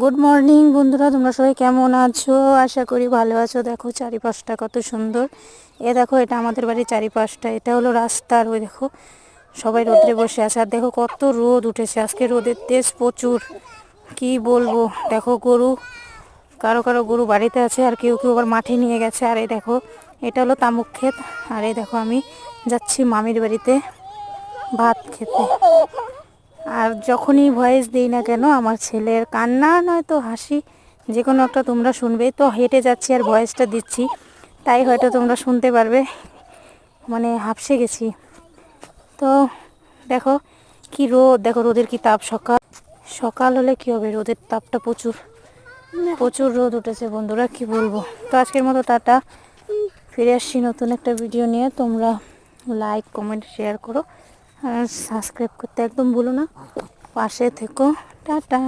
Good morning বন্ধুরা, তোমরা সবাই কেমন আছো? আশা করি ভালো আছো। দেখো, চারিপাশটা কত সুন্দর। এ দেখো, এটা আমাদের বাড়ির চারিপাশটা। এটা হলো রাস্তার, ওই দেখো, সবাই রোদ্রে বসে আছে। আর দেখো, কত রোদ উঠেছে। আজকে রোদের তেজ প্রচুর। কি বলব? দেখো, গরু, কারও কারও গরু বাড়িতে আছে, আর কেউ কেউ আবার মাঠে নিয়ে গেছে। আর এই দেখো, এটা হলো তামুক ক্ষেত। আর এই দেখো, আমি যাচ্ছি মামির বাড়িতে ভাত খেতে। আর যখনই ভয়েস দিই না কেন, আমার ছেলের কান্না নয়তো হাসি, যে কোনো একটা তোমরা শুনবে। তো হেঁটে যাচ্ছি আর ভয়েসটা দিচ্ছি, তাই হয়তো তোমরা শুনতে পারবে। মানে হাঁপসে গেছি। তো দেখো কি রোদ, দেখো রোদের কি তাপ সকাল। সকাল হলে কি হবে? রোদের তাপটা প্রচুর প্রচুর রোদ উঠেছে বন্ধুরা, কি বলব? তো আজকের মতো টাটা। ফিরে আসছি নতুন একটা ভিডিও নিয়ে। তোমরা লাইক কমেন্ট শেয়ার করো। আর সাবস্ক্রাইব করতে একদম ভুলো না। পাশে থেকো। টাটা।